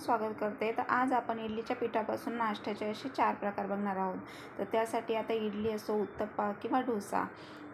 स्वागत करते. तर आज आपण इडलीच्या पिठापासून नाश्त्याचे असे चार प्रकार बघणार आहोत. तर त्यासाठी आता इडली असो उत्तप्पा किंवा डोसा.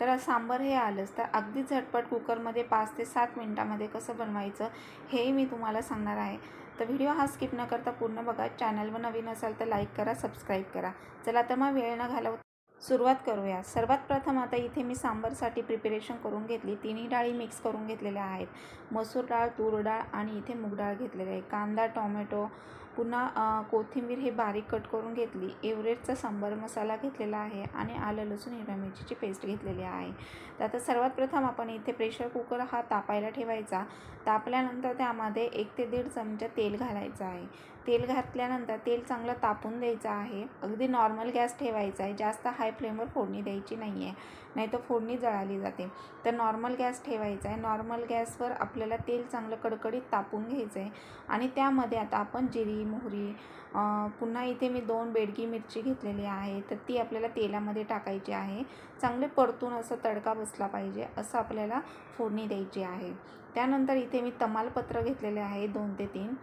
तर सांबर हे आलंच. तर अगदी झटपट कुकरमध्ये पाच ते सात मिनटामध्ये कसं बनवायचं हेही मी तुम्हाला सांगणार आहे. तर व्हिडिओ हा स्किप न करता पूर्ण बघा. चॅनलवर नवीन असाल तर लाईक करा सबस्क्राईब करा. चला तर मग वेळ न घालव सुरुवात करूया. सर्वात प्रथम आता इथे मी सांबारसाठी प्रिपरेशन करून घेतली. तिन्ही डाळी मिक्स करून घेतलेल्या आहेत. मसूर डाळ तूर डाळ आणि इथे मूग डाळ घेतलेली आहे. कांदा टोमॅटो पुन्हा कोथिंबीर हे बारीक कट करून घेतली. एव्हरेस्टचा सांबार मसाला घेतलेला आहे आणि आलं लसूण हिरव्या मिरचीची पेस्ट घेतलेली आहे. तर आता सर्वात प्रथम आपण इथे प्रेशर कुकर हा तापायला ठेवायचा. तापल्यानंतर त्यामध्ये एक ते दीड चमचा तेल घालायचं आहे. तेल घातल्यानंतर तेल चांगलं तापून द्यायचं आहे. अगदी नॉर्मल गॅस ठेवायचा आहे. जास्त हाय फ्लेमवर फोडणी द्यायची नाही आहे नाही तर फोडणी जळाली जाते. तर नॉर्मल गॅस ठेवायचा आहे. नॉर्मल गॅसवर आपल्याला तेल चांगलं कडकडीत तापून घ्यायचं आहे. आणि त्यामध्ये आता आपण जिरी मोहरी पुन्हा इथे मी दोन बेडगी मिरची घेतलेली आहे. तर ती आपल्याला तेलामध्ये टाकायची आहे. चांगले परतून असं तडका बसला पाहिजे असं आपल्याला फोडणी द्यायची आहे. त्यानंतर इथे मी तमालपत्र घेतलेले आहे दोन ते तीन.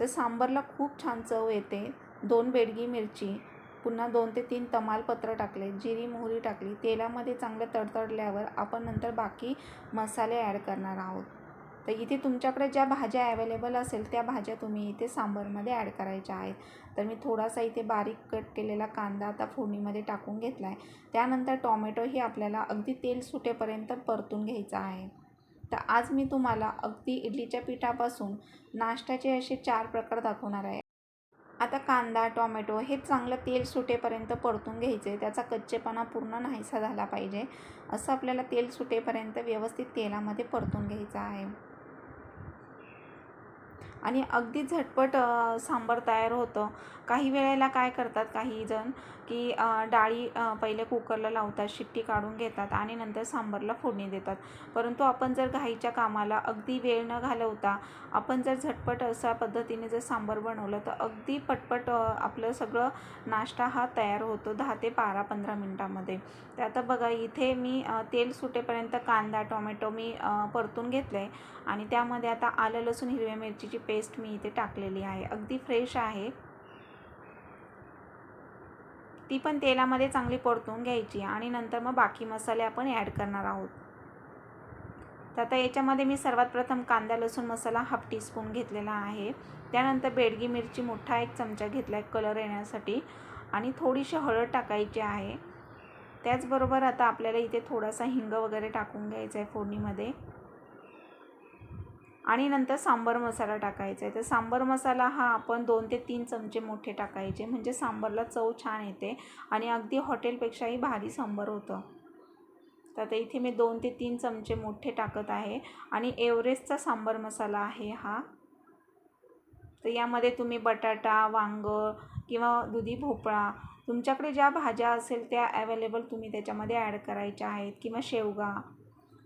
तर सांबारला खूप छान चव येते. दोन बेडगी मिरची. पुन्हा दोन ते तीन तमालपत्र टाकले जिरी मोहरी टाकली. तेलामध्ये चांगलं तडतडल्यावर आपण नंतर बाकी मसाले ॲड करणार आहोत. तर इथे तुमच्याकडे ज्या भाज्या ॲवेलेबल असेल त्या भाज्या तुम्ही इथे सांबारमध्ये ॲड करायच्या आहेत. तर मी थोडासा इथे बारीक कट केलेला कांदा आता फोडणीमध्ये टाकून घेतला आहे त्यानंतर टॉमॅटोही आपल्याला अगदी तेल सुटेपर्यंत परतून घ्यायचा आहे. तर आज मी तुम्हाला अगदी इडलीच्या पिठापासून नाश्त्याचे असे चार प्रकार दाखवणार आहे. आता कांदा टॉमॅटो हे चांगलं तेल सुटेपर्यंत परतून घ्यायचे. आहे त्याचा कच्चेपणा पूर्ण नाहीसा झाला पाहिजे असं आपल्याला तेल सुटेपर्यंत व्यवस्थित तेलामध्ये परतून घ्यायचं आहे. आणि अगदी झटपट सांबार तयार होतं. काही वेळेला काय करतात काही जण की डाळी पहिले कुकरला लावतात शिट्टी काढून घेतात आणि नंतर सांबारला फोडणी देतात. परंतु आपण जर घाईच्या कामाला अगदी वेळ न घालवता आपण जर झटपट अशा पद्धतीने जर सांबार बनवलं तर अगदी पटपट आपलं सगळं नाश्ता हा तयार होतो दहा ते बारा पंधरा मिनटामध्ये. तर आता बघा इथे मी तेल सुटेपर्यंत कांदा टोमॅटो मी परतून घेतलं आहे आणि त्यामध्ये आता आलं लसूण हिरव्या मिरचीची पेस्ट मी इथे टाकलेली आहे. अगदी फ्रेश आहे. ती पण तेलामध्ये चांगली परतून घ्यायची आणि नंतर मग बाकी मसाले आपण ॲड करणार आहोत. तर आता याच्यामध्ये मी सर्वात प्रथम कांदा लसूण मसाला हाफ टीस्पून घेतलेला आहे. त्यानंतर बेडगी मिरची मोठा एक चमचा घेतला आहे कलर येण्यासाठी. आणि थोडीशी हळद टाकायची आहे. त्याचबरोबर आता आपल्याला इथे थोडासा हिंग वगैरे टाकून घ्यायचा आहे फोडणीमध्ये. आणि नंतर सांबर मसाला टाकायचा आहे. तर सांबर मसाला हा आपण दोन ते तीन चमचे मोठे टाकायचे. म्हणजे सांबारला चव छान येते आणि अगदी हॉटेलपेक्षाही भारी सांबार होतं. तर आता इथे मी दोन ते तीन चमचे मोठे टाकत आहे. आणि एव्हरेस्टचा सांबर मसाला आहे हा. तर यामध्ये तुम्ही बटाटा वांग किंवा दुधी भोपळा तुमच्याकडे ज्या भाज्या असेल त्या ॲवेलेबल तुम्ही त्याच्यामध्ये ॲड करायच्या आहेत. किंवा शेवगा.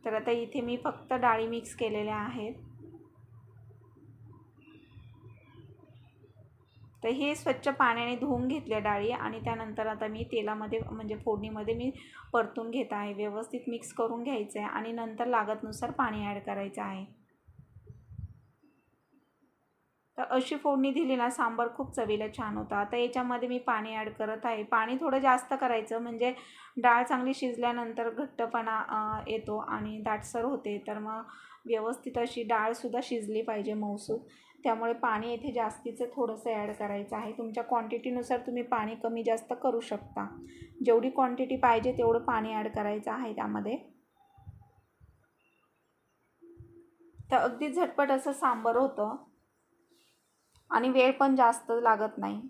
तर आता इथे मी फक्त डाळी मिक्स केलेल्या आहेत. तर हे स्वच्छ पाण्याने धुवून घेतल्या डाळी आणि त्यानंतर आता मी तेलामध्ये म्हणजे फोडणीमध्ये मी परतून घेत आहे. व्यवस्थित मिक्स करून घ्यायचं आहे आणि नंतर लागतनुसार पाणी ॲड करायचं आहे. तर अशी फोडणी दिली ना सांबार खूप चवीला छान होता. आता याच्यामध्ये मी पाणी ॲड करत आहे. पाणी थोडं जास्त करायचं म्हणजे डाळ चांगली शिजल्यानंतर घट्टपणा येतो आणि दाटसर होते. तर मग व्यवस्थित अशी डाळसुद्धा शिजली पाहिजे मौसूद त्यामुळे पाणी येथे जास्तीचं थोडंसं ॲड करायचं आहे. तुमच्या क्वांटिटीनुसार तुम्ही पाणी कमी जास्त करू शकता. जेवढी क्वांटिटी पाहिजे तेवढं पाणी ॲड करायचं आहे त्यामध्ये. तर अगदी झटपट असं सांबर होतं. आणि वेळ पण जास्त लागत नाही.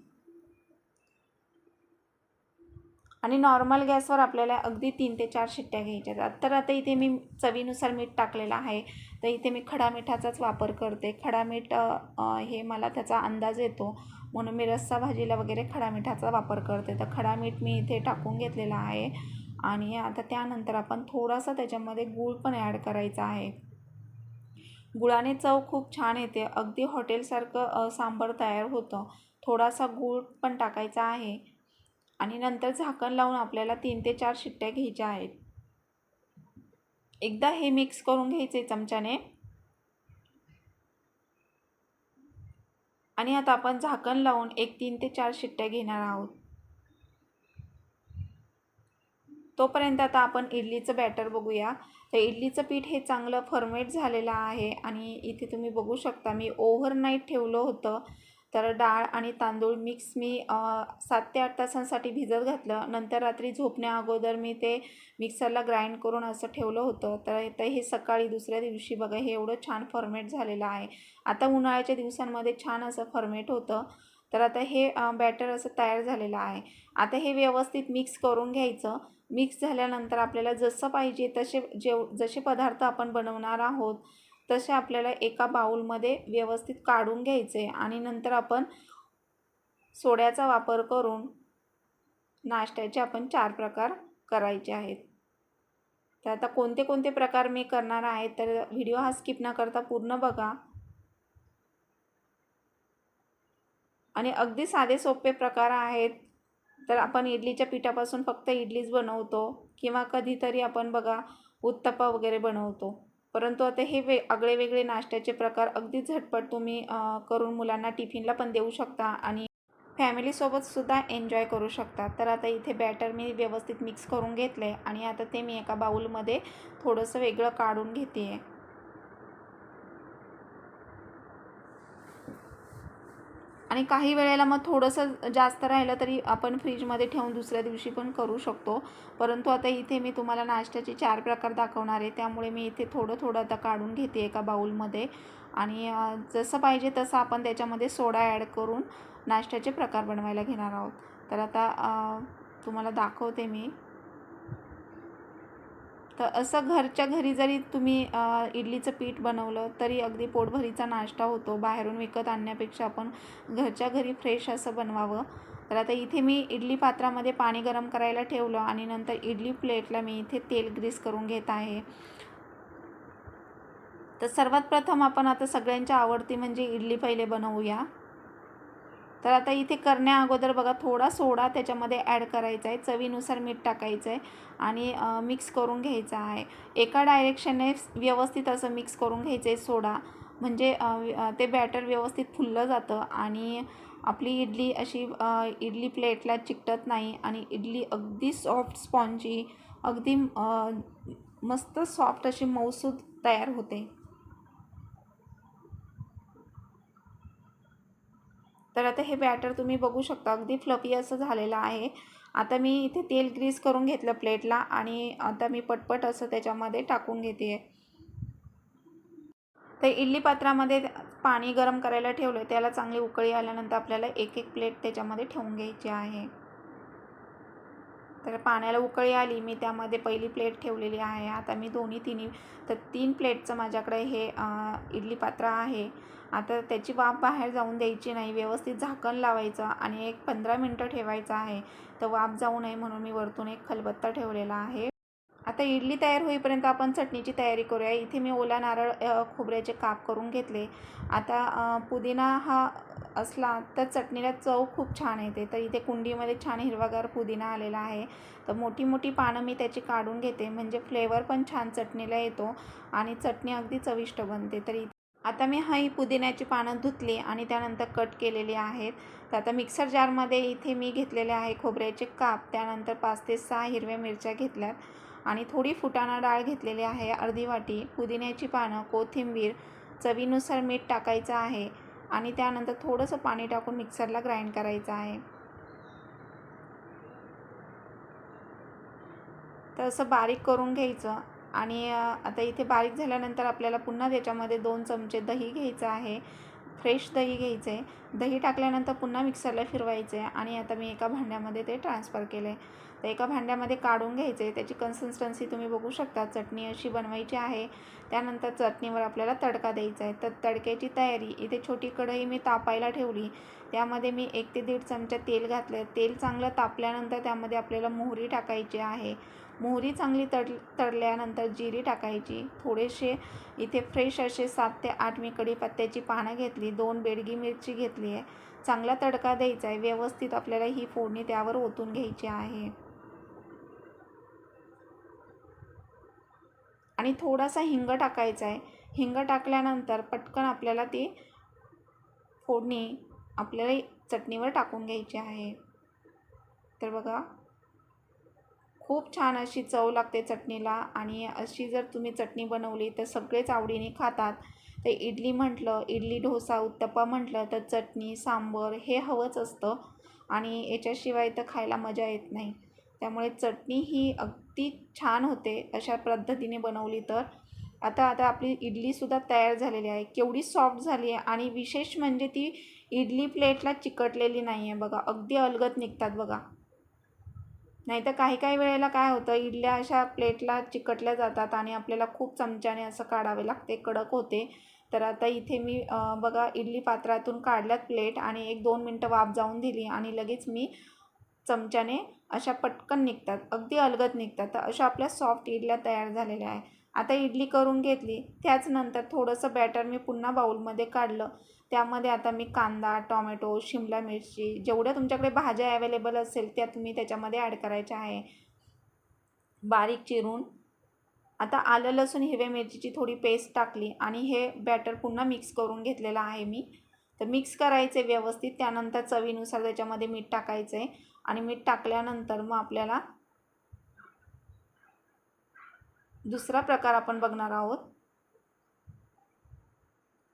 आणि नॉर्मल गॅसवर आपल्याला अगदी तीन ते चार शिट्ट्या घ्यायच्या तर आता इथे मी चवीनुसार मीठ टाकलेलं आहे. तर इथे मी खडा मिठाचाच वापर करते. खडा मीठ हे मला त्याचा अंदाज येतो. म्हणून मी रस्सा भाजीला वगैरे खडा मिठाचा वापर करते. तर खडा मीठ मी इथे टाकून घेतलेला आहे. आणि आता त्यानंतर आपण थोडासा त्याच्यामध्ये गूळ पण ॲड करायचा आहे. गुळाने चव खूप छान येते. अगदी हॉटेलसारखं सांबार तयार होतं. थोडासा गूळ पण टाकायचा आहे. आणि नंतर झाकण लावून आपल्याला तीन ते चार शिट्ट्या घ्यायच्या आहेत. एकदा हे मिक्स करून घ्यायचे चमच्याने. आणि आता आपण झाकण लावून एक तीन ते चार शिट्ट्या घेणार आहोत. तोपर्यंत आता आपण इडलीचं बॅटर बघूया. तर इडलीचं पीठ हे चांगलं फर्मेट झालेलं आहे आणि इथे तुम्ही बघू शकता मी ओव्हरनाईट ठेवलं होतं. तर डाळ आणि तांदूळ मिक्स मी सात ते आठ तासांसाठी भिजत घातलं. नंतर रात्री झोपण्या अगोदर मी ते मिक्सरला ग्राइंड करून असं ठेवलं होतं. तर तर हे सकाळी दुसऱ्या दिवशी बघा हे एवढं छान फर्मेट झालेलं आहे. आता उन्हाळ्याच्या दिवसांमध्ये छान असं फर्मेट होतं. तर आता हे बॅटर असं तयार झालेलं आहे. आता हे व्यवस्थित मिक्स करून घ्यायचं. मिक्स झाल्यानंतर आपल्याला जसं पाहिजे तसे जेव जसे पदार्थ आपण बनवणार आहोत तसे आपल्याला एका बाऊलमध्ये व्यवस्थित काढून घ्यायचे आणि नंतर आपण सोड्याचा वापर करून नाश्त्याचे आपण चार प्रकार करायचे आहेत. तर आता कोणते कोणते प्रकार मी करणार आहे तर व्हिडिओ हा स्किप न करता पूर्ण बघा. आणि अगदी साधे सोपे प्रकार आहेत. तर आपण इडलीच्या पिठापासून फक्त इडलीच बनवतो किंवा कधीतरी आपण बघा उत्तप्पा वगैरे बनवतो. परंतु आता हे वे आगळे वेगळे नाश्त्याचे प्रकार अगदी झटपट तुम्ही करून मुलांना टिफिनला पण देऊ शकता आणि फॅमिलीसोबतसुद्धा एन्जॉय करू शकता. तर आता इथे बॅटर मी व्यवस्थित मिक्स करून घेतलं आहे आणि आता ते मी एका बाऊलमध्ये थोडंसं वेगळं काढून घेते आहे आणि काही वेळेला मग थोडंसं जास्त राहिलं तरी आपण फ्रीजमध्ये ठेवून दुसऱ्या दिवशी पण करू शकतो. परंतु आता इथे मी तुम्हाला नाश्त्याचे चार प्रकार दाखवणार आहे. त्यामुळे मी इथे थोडं थोडं आता काढून घेते एका बाऊलमध्ये आणि जसं पाहिजे तसं आपण त्याच्यामध्ये सोडा ॲड करून नाश्त्याचे प्रकार बनवायला घेणार आहोत. तर आता तुम्हाला दाखवते मी. तर असं घरच्या घरी जरी तुम्ही इडलीचं पीठ बनवलं तरी अगदी पोटभरीचा नाश्ता होतो. बाहेरून विकत आणण्यापेक्षा आपण घरच्या घरी फ्रेश असं बनवावं. तर आता इथे मी इडली पात्रामध्ये पाणी गरम करायला ठेवलं आणि नंतर इडली प्लेटला मी इथे तेल ग्रीस करून घेत आहे. तर सर्वात प्रथम आपण आता सगळ्यांच्या आवडती म्हणजे इडली पहिले बनवूया. तर आता इथे करण्या अगोदर बघा थोडा सोडा त्याच्यामध्ये ॲड करायचा आहे. चवीनुसार मीठ टाकायचं आहे आणि मिक्स करून घ्यायचा आहे. एका डायरेक्शनने व्यवस्थित असं मिक्स करून घ्यायचं आहे सोडा. म्हणजे ते बॅटर व्यवस्थित फुललं जातं आणि आपली इडली अशी इडली प्लेटला चिकटत नाही आणि इडली अगदी सॉफ्ट स्पॉन्जी अगदी मस्त सॉफ्ट अशी मऊसूद तयार होते. तर आता हे बॅटर तुम्ही बघू शकता अगदी फ्लफी असं झालेलं आहे. आता मी इथे तेल ग्रीस करून घेतलं प्लेटला आणि आता मी पटपट असं त्याच्यामध्ये टाकून घेते. तर इडली पात्रामध्ये पाणी गरम करायला ठेवलं त्याला चांगली उकळी आल्यानंतर आपल्याला एक एक प्लेट त्याच्यामध्ये ठेवून घ्यायची आहे. तर पाण्याला उकळी आली मी त्यामध्ये पहिली प्लेट ठेवलेली आहे. आता मी दोन्ही तिन्ही तर तीन प्लेटचं माझ्याकडे हे इडली पात्र आहे. आता त्याची वाफ बाहेर जाऊन द्यायची नाही व्यवस्थित झाकण लावायचं आणि एक पंधरा मिनटं ठेवायचं आहे. तर वाफ जाऊ नये म्हणून मी वरतून एक खलबत्ता ठेवलेला आहे. आता इडली तयार होईपर्यंत आपण चटणीची तयारी करूया. इथे मी ओला नारळ खोबऱ्याचे काप करून घेतले. आता पुदिना हा असला तर चटणीला चव खूप छान येते. तर इथे कुंडीमध्ये छान हिरवागार पुदिना आलेला आहे. तर मोठी मोठी पानं मी त्याची काढून घेते. म्हणजे फ्लेवर पण छान चटणीला येतो आणि चटणी अगदी चविष्ट बनते. तर आता मी ही पुदिन्याची पानं धुतली आणि त्यानंतर कट केलेली आहेत. तर आता मिक्सर जारमध्ये इथे मी घेतलेले आहे खोबऱ्याचे काप. त्यानंतर पाच ते सहा हिरव्या मिरच्या घेतल्यात. आणि थोडी फुटाणा डाळ घेतलेली आहे. अर्धी वाटी पुदिन्याची पानं कोथिंबीर चवीनुसार मीठ टाकायचं आहे आणि त्यानंतर थोडंसं पाणी टाकून मिक्सरला ग्राइंड करायचं आहे. तर असं बारीक करून घ्यायचं आणि आता इथे बारीक झाल्यानंतर आपल्याला पुन्हा त्याच्यामध्ये दोन चमचे दही घ्यायचं आहे. फ्रेश दही घ्यायचं. आहे दही टाकल्यानंतर पुन्हा मिक्सरला फिरवायचं आहे आणि आता मी एका भांड्यामध्ये ते ट्रान्सफर केलं. आहे तर एका भांड्यामध्ये काढून घ्यायचे. आहे त्याची कन्सिस्टन्सी तुम्ही बघू शकता. चटणी अशी बनवायची आहे. त्यानंतर चटणीवर आपल्याला तडका द्यायचा आहे. तर तडक्याची तयारी इथे छोटी कढई मी तापायला ठेवली. त्यामध्ये मी एक ते दीड चमचा तेल घातलं. तेल चांगलं तापल्यानंतर त्यामध्ये आपल्याला मोहरी टाकायची आहे. मोहरी चांगली तड तडल्यानंतर जिरी टाकायची. थोडेसे इथे फ्रेश असे सात ते आठ मी कढीपत्त्याची पानं घेतली. दोन बेडगी मिरची घेतली आहे. चांगला तडका द्यायचा आहे. व्यवस्थित आपल्याला ही फोडणी त्यावर ओतून घ्यायची आहे. आणि थोडासा हिंग टाकायचा आहे. हिंग टाकल्यानंतर पटकन आपल्याला ती फोडणी आपल्याला चटणीवर टाकून घ्यायची आहे. तर बघा खूप छान अशी चव लागते चटणीला आणि अशी जर तुम्ही चटणी बनवली तर सगळेच आवडीने खातात. तर इडली म्हटलं इडली डोसा उत्तप्पा म्हटलं तर चटणी सांबर हे हवंच असतं आणि याच्याशिवाय तर खायला मजा येत नाही. त्यामुळे चटणी ही अग ती छान होते अशा पद्धतीने बनवली तर. आता आता आपली इडलीसुद्धा तयार झालेली आहे. केवढी सॉफ्ट झाली आहे आणि विशेष म्हणजे ती इडली प्लेटला चिकटलेली नाही आहे बघा. अगदी अलगत निघतात बघा. नाही तर काही काही वेळेला काय होतं इडल्या अशा प्लेटला चिकटल्या जातात आणि आपल्याला खूप चमच्याने असं काढावे लागते कडक होते. तर आता इथे मी बघा इडली पात्रातून काढल्यात प्लेट आणि एक दोन मिनटं वाफ जाऊन दिली आणि लगेच मी चमच्याने अशा पटकन निघतात अगदी अलगद निघतात. तर अशा आपल्या सॉफ्ट इडल्या तयार झालेल्या आहे आता इडली करून घेतली त्याच नंतर थोडंसं बॅटर मी पुन्हा बाऊलमध्ये काढलं. त्यामध्ये आता मी कांदा टॉमॅटो शिमला मिरची जेवढ्या तुमच्याकडे भाज्या अवेलेबल असेल त्या तुम्ही त्याच्यामध्ये ॲड करायच्या आहे. बारीक चिरून. आता आलं लसूण हिरव्या मिरचीची थोडी पेस्ट टाकली आणि हे बॅटर पुन्हा मिक्स करून घेतलेलं आहे मी. तर मिक्स करायचे व्यवस्थित त्यानंतर चवीनुसार त्याच्यामध्ये मीठ टाकायचं आहे आणि मीठ टाकल्यानंतर मग आपल्याला दुसरा प्रकार आपण बघणार आहोत.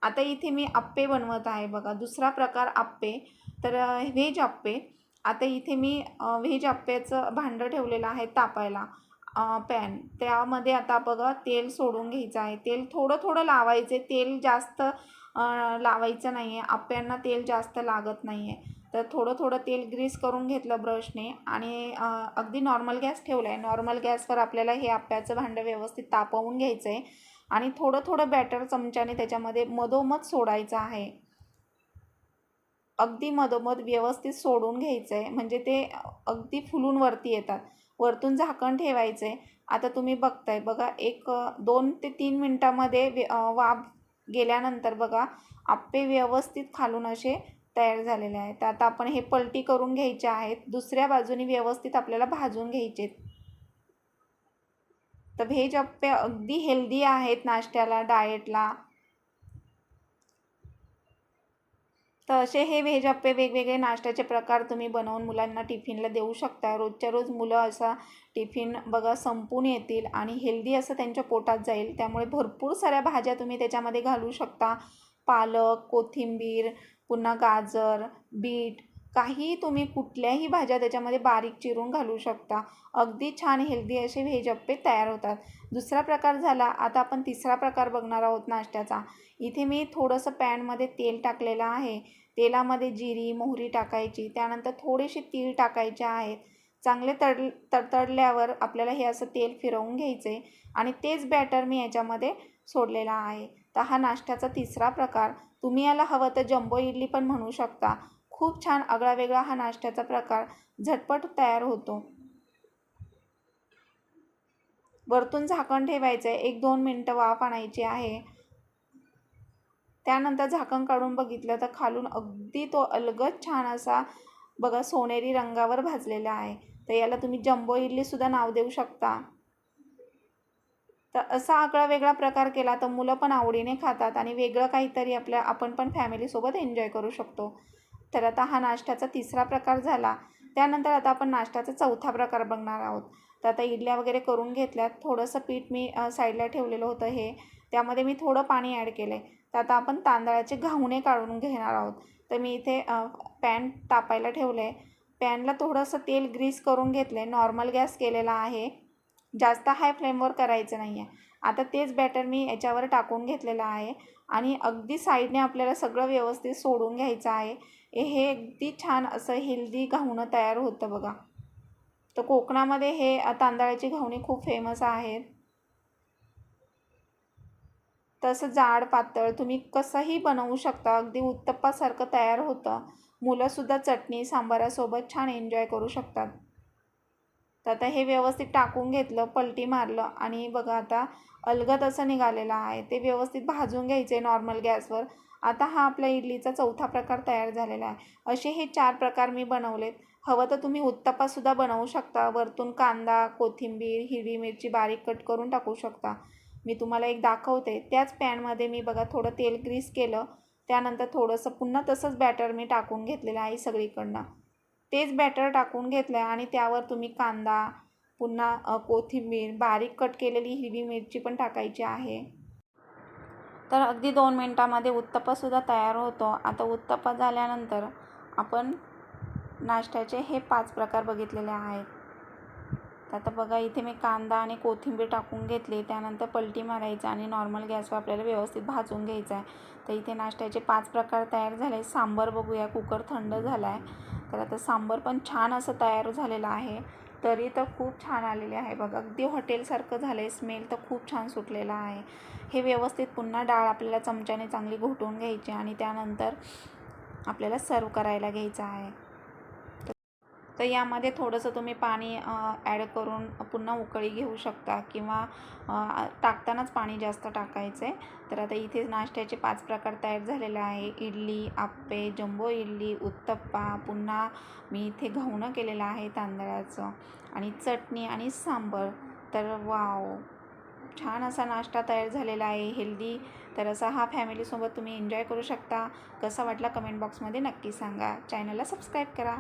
आता इथे मी आप्पे बनवत आहे बघा. दुसरा प्रकार आप्पे. तर व्हेज आप्पे. आता इथे मी व्हेज आप्प्याचं भांडं ठेवलेलं आहे तापायला पॅन. त्यामध्ये आता बघा तेल सोडून घ्यायचं आहे. तेल थोडं थोडं लावायचे तेल जास्त लावायचं नाही आहे आप्प्यांना तेल जास्त लागत नाही आहे तर थोडं थोडं तेल ग्रीस करून घेतलं ब्रशने आणि अगदी नॉर्मल गॅस ठेवला आहे नॉर्मल गॅसवर आपल्याला हे आप्याचं भांडं व्यवस्थित तापवून घ्यायचं आहे आणि थोडं थोडं बॅटर चमच्याने त्याच्यामध्ये मधोमध सोडायचं आहे. अगदी मधोमध व्यवस्थित सोडून घ्यायचं आहे म्हणजे ते अगदी फुलून वरती येतात. वरतून झाकण ठेवायचं आहे आता तुम्ही बघताय बघा एक दोन ते तीन मिनटामध्ये वाफ गेल्यानंतर बघा आप्पे व्यवस्थित खालून असे तयार झालेले आहेत. तर आता आपण हे पलटी करून घ्यायचे आहेत. दुसऱ्या बाजूने व्यवस्थित आपल्याला भाजून घ्यायचे तर व्हेज अप्पे अगदी हेल्दी आहेत नाश्त्याला डाएटला. तर असे हे व्हेज अप्पे वेगवेगळे नाश्त्याचे प्रकार तुम्ही बनवून मुलांना टिफिनला देऊ शकता. रोजच्या रोज मुलं असा टिफिन बघा संपून येतील आणि हेल्दी असं त्यांच्या पोटात जाईल. त्यामुळे भरपूर साऱ्या भाज्या तुम्ही त्याच्यामध्ये घालू शकता. पालक कोथिंबीर पुन्हा गाजर बीट काही तुम्ही कुठल्याही भाज्या त्याच्यामध्ये बारीक चिरून घालू शकता. अगदी छान हेल्दी असे व्हेज अप्पे तयार होतात. दुसरा प्रकार झाला आता आपण तिसरा प्रकार बघणार आहोत नाश्त्याचा. इथे मी थोडंसं पॅनमध्ये तेल टाकलेलं आहे. तेलामध्ये जिरी मोहरी टाकायची. त्यानंतर थोडेसे तीळ टाकायचे आहेत. चांगले तड तडतडल्यावर आपल्याला हे असं तेल फिरवून घ्यायचे आणि तेच बॅटर मी याच्यामध्ये सोडलेला आहे. तर हा नाश्त्याचा तिसरा प्रकार. तुम्ही याला हवं तर जम्बो इडली पण म्हणू शकता. खूप छान आगळा वेगळा हा नाश्त्याचा प्रकार. झटपट तयार होतो. वरतून झाकण ठेवायचं आहे एक दोन मिनटं वाफ आणायची आहे. त्यानंतर झाकण काढून बघितलं तर खालून अगदी तो अलगद छान असा बघा सोनेरी रंगावर भाजलेला आहे. तर याला तुम्ही जम्बो इडलीसुद्धा नाव देऊ शकता. तर असा आगळा वेगळा प्रकार केला तर मुलं पण आवडीने खातात आणि वेगळं काहीतरी आपल्या आपण पण फॅमिलीसोबत एन्जॉय करू शकतो. तर आता हा नाश्त्याचा तिसरा प्रकार झाला. त्यानंतर आता आपण नाश्त्याचा चौथा प्रकार बघणार आहोत. तर आता इडल्या वगैरे करून घेतल्यात. थोडंसं पीठ मी साईडला ठेवलेलं होतं हे. त्यामध्ये मी थोडं पाणी ॲड केलं आहे तर आता आपण तांदळाचे घावणे काढून घेणार आहोत. तर मी इथे पॅन तापायला ठेवलं आहे पॅनला थोडंसं तेल ग्रीस करून घेतलं आहे नॉर्मल गॅस केलेला आहे. जास्त हाय फ्लेमवर करायचं नाही आहे आता तेच बॅटर मी याच्यावर टाकून घेतलेलं आहे. आणि अगदी साईडने आपल्याला सगळं व्यवस्थित सोडून घ्यायचं आहे. हे अगदी छान असं हेल्दी घावणं तयार होतं बघा. तर कोकणामध्ये हे तांदळाची घावणी खूप फेमस आहेत. तसं जाड पातळ तुम्ही कसंही बनवू शकता. अगदी उत्तप्पासारखं तयार होतं. मुलंसुद्धा चटणी सांबारासोबत छान एन्जॉय करू शकतात. तर आता हे व्यवस्थित टाकून घेतलं पलटी मारलं आणि बघा आता अलगद असं निघालेलं आहे. ते व्यवस्थित भाजून घ्यायचे नॉर्मल गॅसवर आता हा आपल्या इडलीचा चौथा प्रकार तयार झालेला आहे. असे हे चार प्रकार मी बनवलेत. हवं तर तुम्ही उत्तप्पासुद्धा बनवू शकता. वरतून कांदा कोथिंबीर हिरवी मिरची बारीक कट करून टाकू शकता. मी तुम्हाला एक दाखवते. त्याच पॅनमध्ये मी बघा थोडं तेल ग्रीस केलं. त्यानंतर थोडंसं पुन्हा तसंच बॅटर मी टाकून घेतलेलं आहे सगळीकडनं. तेच बॅटर टाकून घेतलं आहे आणि त्यावर तुम्ही कांदा पुन्हा कोथिंबीर बारीक कट केलेली हिरवी मिरची पण टाकायची आहे. तर अगदी दोन मिनटामध्ये उत्तप्पासुद्धा तयार होतो. आता उत्तप्पा झाल्यानंतर आपण नाश्त्याचे हे पाच प्रकार बघितलेले आहेत. तर आता बघा इथे मी कांदा आणि कोथिंबीर टाकून घेतली. त्यानंतर पलटी मारायचं आणि नॉर्मल गॅसवर आपल्याला व्यवस्थित भाजून घ्यायचं आहे तर इथे नाश्त्याचे पाच प्रकार तयार झाले सांबर बघूया कुकर थंड झाला आहे तर आता सांबर पण छान असं तयार झालेलं आहे. तरी तर खूप छान आलेले आहे बघा. अगदी हॉटेलसारखं झालं आहे स्मेल तर खूप छान सुटलेला आहे. हे व्यवस्थित पुन्हा डाळ आपल्याला चमच्याने चांगली घोटून घ्यायची आणि त्यानंतर आपल्याला सर्व करायला घ्यायचं आहे. तर यामध्ये थोडंसं तुम्ही पाणी ॲड करून पुन्हा उकळी घेऊ शकता किंवा टाकतानाच पाणी जास्त टाकायचं आहे तर आता इथे नाश्त्याचे पाच प्रकार तयार झालेले आहे. इडली आप्पे जंबो इडली उत्तप्पा पुन्हा मी इथे घावणं केलेलं आहे तांदळाचं आणि चटणी आणि सांबर. तर वाव! छान असा नाश्ता तयार झालेला आहे हेल्दी. तर असा हा फॅमिलीसोबत तुम्ही एन्जॉय करू शकता. कसा वाटला कमेंट बॉक्समध्ये नक्की सांगा. चॅनलला सबस्क्राईब करा.